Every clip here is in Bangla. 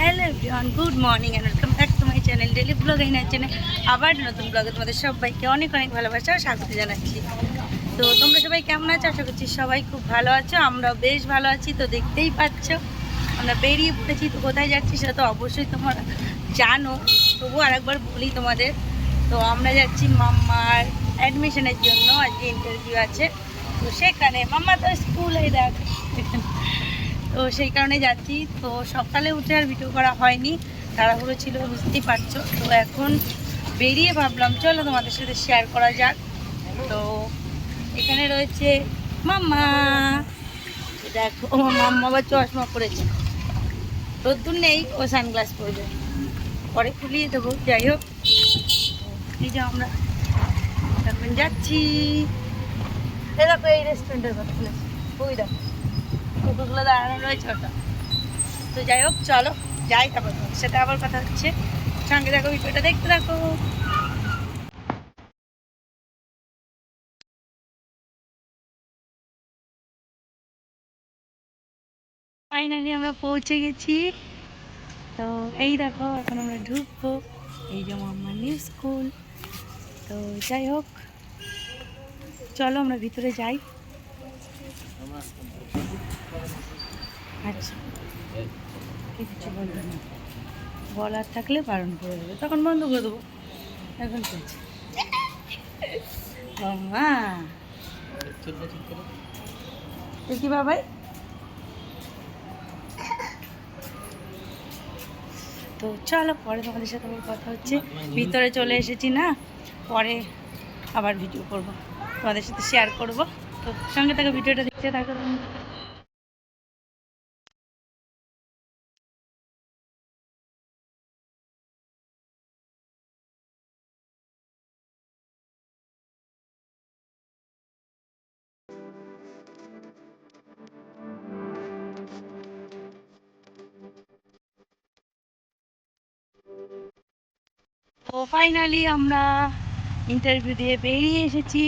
Hello everyone good morning and welcome back to my channel daily vlog এই চ্যানেল আবার নতুন ব্লগে তোমাদের সবাইকে অনেক অনেক ভালোবাসা ও স্বাগত জানাচ্ছি। তো তোমরা সবাই কেমন আছো? আশা করছি সবাই খুব ভালো আছো, আমরাও বেশ ভালো আছি। তো দেখতেই পাচ্ছ, আমরা বেরিয়ে পড়েছি। তো কোথায় যাচ্ছি সেটা তো অবশ্যই তোমরা জানো, তবুও আরেকবার বলি তোমাদের। তো আমরা যাচ্ছি মাম্মার অ্যাডমিশনের জন্য, আজকে ইন্টারভিউ আছে। তো সেখানে মাম্মা তো স্কুলে দেখ। তো সেই কারণে যাচ্ছি। তো সকালে উঠে আর ভিডিও করা হয়নি। তাড়াহুড়ো ছিল, বুঝতেই পারছ। তো এখন বেরিয়ে ভাবলাম, চলো তোমাদের সাথে শেয়ার করা যাক। তো এখানে রয়েছে মাম্মা। দেখো, মাম্মা আবার চশমা পরেছে। রোদ্দুর নেই, ও সানগ্লাস পরবে। পরে খুলিয়ে দেবো, যাই হোক। এই যে আমরা। এখন যাচ্ছি। দেখো, এই রেস্টুরেন্টের কথা ওই দেখো। কুকুরগুলো দাঁড়ানো রয়েছে ওটা তো যাই হোক, চলো, যাই তারপর সাথে আবার কথা হচ্ছে। সঙ্গে দেখো ভিডিওটা দেখতে থাকো। ফাইনালি আমরা পৌঁছে গেছি। তো এই দেখো, এখন আমরা ঢুকবো। এই যে আমার নিউ স্কুল তো যাই হোক, চলো আমরা ভিতরে যাই। আচ্ছা। কিচ্ছু বলবে না। বলার থাকলে বারণ করে দেবে। তখন বন্ধ করে দেবো। এখন চলছে। মা। কি বাবাই তো চলো, পরে তোমাদের সাথে আমার কথা হচ্ছে। ভিতরে চলে এসেছি না? পরে আবার ভিডিও করব। তোমাদের সাথে শেয়ার করব। তো সঙ্গে থাকো ভিডিওটা দেখতে থাকো। তো ফাইনালি আমরা ইন্টারভিউ দিয়ে বেরিয়ে এসেছি।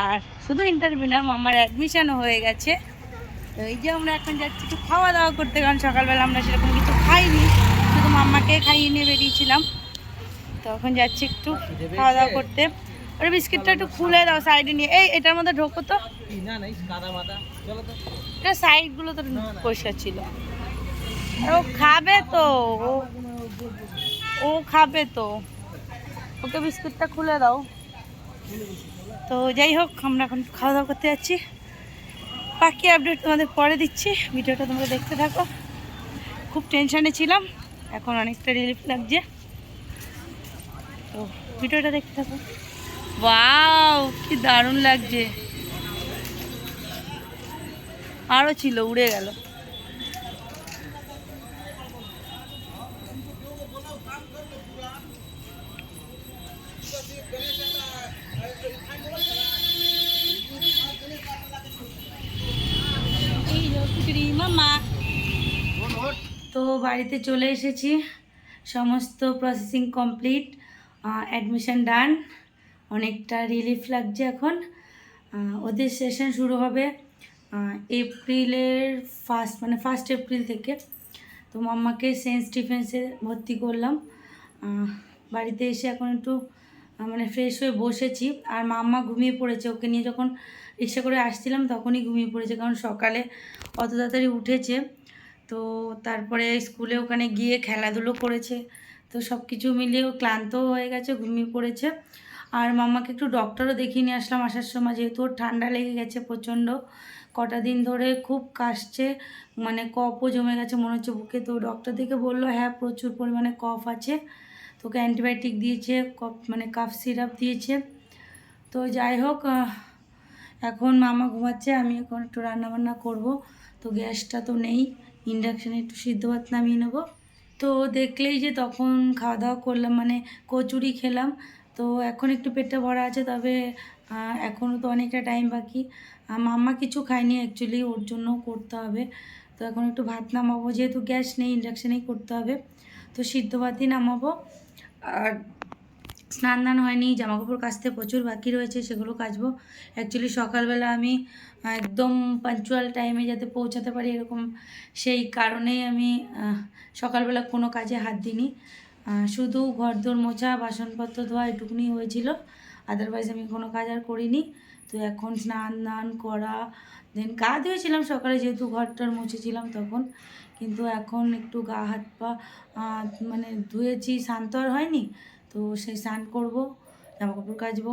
আর শুধু ইন্টারভিউ না আমার অ্যাডমিশনও হয়ে গেছে। তো এই যে আমরা এখন যাচ্ছি একটু খাওয়া দাওয়া করতে কারণ সকালবেলা আমরা সেরকম কিছু খাইনি। শুধু মাম্মাকে খাইয়ে নিয়ে বেরিয়েছিলাম। তো এখন যাচ্ছি একটু খাওয়া দাওয়া করতে। ওর বিস্কিটটা একটু খুলে দাও সাইডে নিয়ে। এই এটার মধ্যে ঢোকো তো। এটা সাইডগুলো তো পরিষ্কার ছিল। আর ও খাবে তো। ও খাবে তো। ওকে বিস্কুটটা খুলে দাও। তো যাই হোক, আমরা এখন খাওয়া দাওয়া করতে যাচ্ছি। বাকি আপডেট তোমাদের পরে দিচ্ছি, ভিডিওটা তোমরা দেখতে থাকো। খুব টেনশানে ছিলাম, এখন অনেকটা রিলিফ লাগছে। তো ভিডিওটা দেখতে থাকো। ওয়াও কি দারুণ লাগছে। আরও ছিল, উড়ে গেল এই রকরি মামা তো বাড়িতে চলে এসেছি। সমস্ত প্রসেসিং কমপ্লিট অ্যাডমিশান ডান অনেকটা রিলিফ লাগছে এখন। ওদের সেশন শুরু হবে এপ্রিলের ফার্স্ট মানে ফার্স্ট এপ্রিল থেকে। তো মাম্মাকে সেন্ট স্টিফেন্সে ভর্তি করলাম। বাড়িতে এসে এখন একটু মানে ফ্রেশ হয়ে বসেছি। আর মাম্মা ঘুমিয়ে পড়েছে। ওকে নিয়ে যখন রিক্সা করে আসছিলাম, তখনই ঘুমিয়ে পড়েছে। কারণ সকালে অত তাড়াতাড়ি উঠেছে। তো তারপরে স্কুলে ওখানে গিয়ে খেলাধুলো করেছে। তো সব কিছু মিলিয়েও ক্লান্তও হয়ে গেছে, ঘুমিয়ে পড়েছে। আর মামাকে একটু ডক্টরও দেখিয়ে নিয়ে আসলাম আসার সময়, যেহেতু ওর ঠান্ডা লেগে গেছে প্রচণ্ড। কটা দিন ধরে খুব কাশছে মানে কফও জমে গেছে মনে হচ্ছে বুকে। তো ডক্টর দেখে বলল হ্যাঁ প্রচুর পরিমাণে কফ আছে। তোকে অ্যান্টিবায়োটিক দিয়েছে, কফ মানে কাফ সিরাপ দিয়েছে। তো যাই হোক এখন মামা ঘুমাচ্ছে, আমি এখন একটু রান্নাবান্না করব। তো গ্যাসটা তো নেই। ইন্ডাকশানে একটু সিদ্ধ ভাত নামিয়ে নেব। তো দেখলেই যে তখন খাওয়া দাওয়া করলাম মানে কচুরি খেলাম। তো এখন একটু পেটটা ভরা আছে, তবে এখনও তো অনেকটা টাইম বাকি। মাম্মা কিছু খায়নি অ্যাকচুয়ালি ওর জন্য করতে হবে। তো এখন একটু ভাত নামাবো, যেহেতু গ্যাস নেই ইন্ডাকশানেই করতে হবে। তো সিদ্ধ ভাতই নামাবো। আর স্নান দান হয়নি জামা কাপড় কাচতে প্রচুর বাকি রয়েছে, সেগুলো কাচবো। অ্যাকচুয়ালি সকালবেলা আমি একদম পাঞ্চুয়াল টাইমে যাতে পৌঁছাতে পারি এরকম সেই কারণেই আমি সকালবেলা কোনো কাজে হাত দিইনি। শুধু ঘর দোর মোছা, বাসনপত্র ধোয়া এটুকুনি হয়েছিল। আদারওয়াইজ আমি কোনো কাজ আর করিনি। তো এখন স্নান দান করা দেন গা ধুয়েছিলাম সকালে যেহেতু ঘরটার মুছেছিলাম তখন। কিন্তু এখন একটু গা হাত পা মানে ধুয়েছি, শান্ত আর হয়নি। তো সেই স্নান করব জামা কাপড় কাচবো,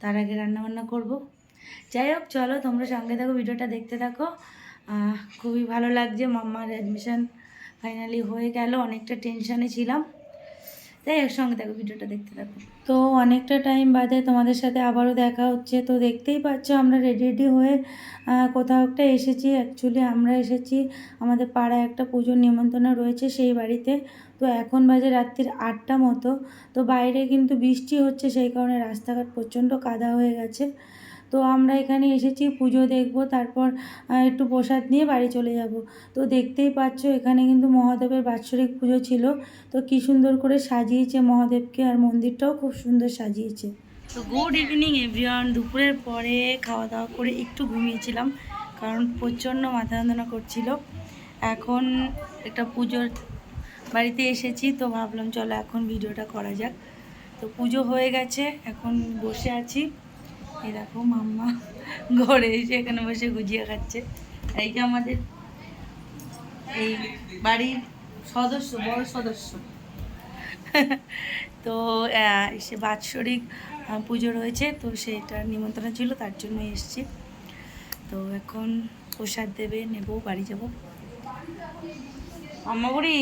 তার আগে রান্নাবান্না করব। যাই হোক, চলো তোমরা সঙ্গে থাকো, ভিডিওটা দেখতে থাকো। খুবই ভালো লাগছে, মাম্মার অ্যাডমিশন ফাইনালি হয়ে গেল, অনেকটা টেনশানে ছিলাম। তাই এর সঙ্গে দেখো ভিডিওটা দেখতে থাকো। তো অনেকটা টাইম বাদে তোমাদের সাথে আবারও দেখা হচ্ছে। তো দেখতেই পাচ্ছ, আমরা রেডি রেডি হয়ে কোথাও একটা এসেছি। অ্যাকচুয়ালি আমরা এসেছি, আমাদের পাড়ায় একটা পুজোর নিমন্ত্রণ রয়েছে সেই বাড়িতে। তো এখন বাজে রাত্রির আটটা মতো। তো বাইরে কিন্তু বৃষ্টি হচ্ছে, সেই কারণে রাস্তাঘাট প্রচণ্ড কাদা হয়ে গেছে। তো আমরা এখানে এসেছি, পুজো দেখব, তারপর একটু প্রসাদ নিয়ে বাড়ি চলে যাব। তো দেখতেই পাচ্ছ, এখানে কিন্তু মহাদেবের বাৎসরিক পুজো ছিল। তো কি সুন্দর করে সাজিয়েছে মহাদেবকে, আর মন্দিরটাও খুব সুন্দর সাজিয়েছে। তো গুড ইভিনিং এভরিওয়ান দুপুরের পরে খাওয়া দাওয়া করে একটু ঘুমিয়েছিলাম, কারণ প্রচণ্ড মাথা যন্ত্রণা করছিল। এখন একটা পুজোর বাড়িতে এসেছি, তো ভাবলাম চলো এখন ভিডিওটা করা যাক। তো পুজো হয়ে গেছে, এখন বসে আছি। এরকম মাম্মা ঘরে এসে এখানে বসে গুজিয়া খাচ্ছে। এই যে আমাদের এই বাড়ির সদস্য, বড় সদস্য। তো সে বাৎসরিক পুজো রয়েছে, তো সেটার নিমন্ত্রণ ছিল, তার জন্য এসেছি। তো এখন প্রসাদ দেবে, নেব, বাড়ি যাব। আম্মা বুড়ি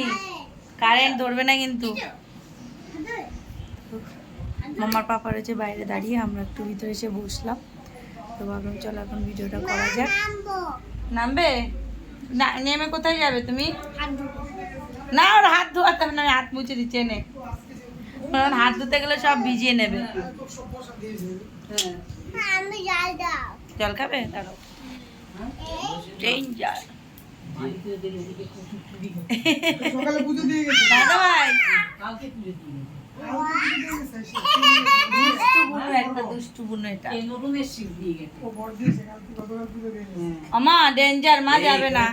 কারেন্ট ধরবে না কিন্তু। মামার পাপা রয়েছে বাইরে দাঁড়িয়ে আমরা একটু ভিতরে এসে বসলাম। তো ভাবলাম চলো এখন ভিডিওটা করা যাক। নামবে? না নেমে কোথায় যাবে তুমি? না ওর হাত ধোয়াতে হবে না আমি হাত মুছে দিচ্ছি এনে। কারণ হাত ধুতে গেলে সব ভিজিয়ে নেবে। আমি জল খাবে? দাঁড়াও। ডেঞ্জার সকালে ডেঞ্জার মা যাবে না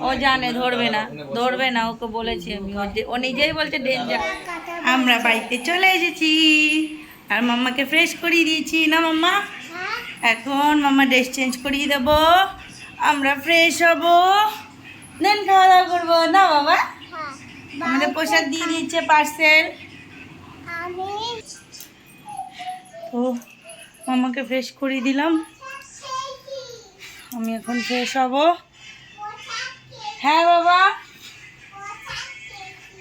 ও জানে ধরবে না ধরবে না ওকে বলেছি আমি ও নিজেই বলছে ডেঞ্জার আমরা বাড়িতে চলে এসেছি আর মাম্মাকে ফ্রেশ করিয়ে দিয়েছি না মাম্মা এখন মাম্মা ড্রেস চেঞ্জ করিয়ে দেবো। আমরা ফ্রেশ হব। দেন খাওয়া দাওয়া করব। না বাবা? আমাদের প্রসাদ দিয়ে দিচ্ছে পার্সেল তো মামাকে ফ্রেশ করিয়ে দিলাম। আমি এখন ফ্রেশ হব। হ্যাঁ বাবা?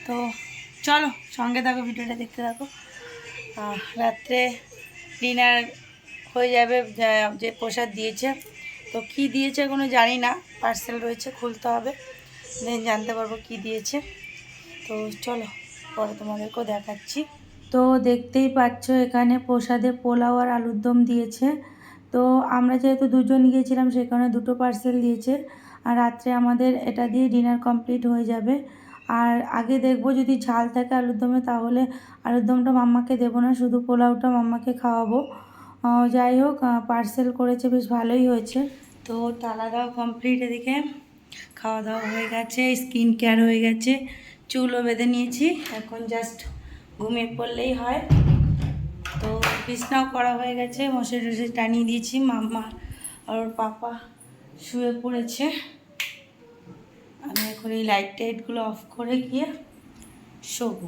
তো চলো সঙ্গে থাকো ভিডিওটা দেখতে থাকো। রাত্রে ডিনার হয়ে যাবে যা- যে প্রসাদ দিয়েছে। তো কি দিয়েছে কোনো জানি না। পার্সেল রয়েছে, খুলতে হবে। দেন জানতে পারব কি দিয়েছে। তো চলো, পরে তোমাদেরকেও দেখাচ্ছি। তো দেখতেই পাচ্ছ, এখানে প্রসাদে পোলাও আর আলুর দম দিয়েছে। তো আমরা যেহেতু দুজন গিয়েছিলাম সেখানে দুটো পার্সেল দিয়েছে। আর রাত্রে আমাদের এটা দিয়ে ডিনার কমপ্লিট হয়ে যাবে। আর আগে দেখব যদি ঝাল থাকে আলুর দমে, তাহলে আলুর দমটা মাম্মাকে দেবো না, শুধু পোলাওটা মাম্মাকে খাওয়াবো। যাই হোক পার্সেল করেছে, বেশ ভালোই হয়েছে। তো তালা দেওয়া কমপ্লিট এদিকে খাওয়া দাওয়া হয়ে গেছে স্কিন কেয়ার হয়ে গেছে, চুলও বেঁধে নিয়েছি। এখন জাস্ট ঘুমিয়ে পড়লেই হয়। তো বিছনাও করা হয়ে গেছে, মশারি টসে টানিয়ে দিয়েছি মাম্মা আর ওর পাপা শুয়ে পড়েছে। আমি এখন এই লাইট টাইটগুলো অফ করে গিয়ে শোবো।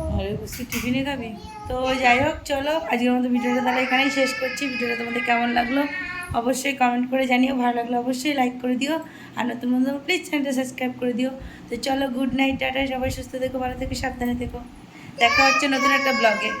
বিস্কুট টিফিনে খাবি? তো যাই হোক, চলো, আজকের মতো ভিডিওটা তাহলে এখানেই শেষ করছি। ভিডিওটা তোমাদের কেমন লাগল অবশ্যই কমেন্ট করে জানিও। ভালো লাগল অবশ্যই লাইক করে দিও। আর নতুন বন্ধু প্লিজ চ্যানেলটা সাবস্ক্রাইব করে দিও। তো চলো গুড নাইট টাটা। সবাই সুস্থ থেকো, ভালো থেকো, সাবধানে থেকো। দেখা হচ্ছে নতুন একটা ব্লগে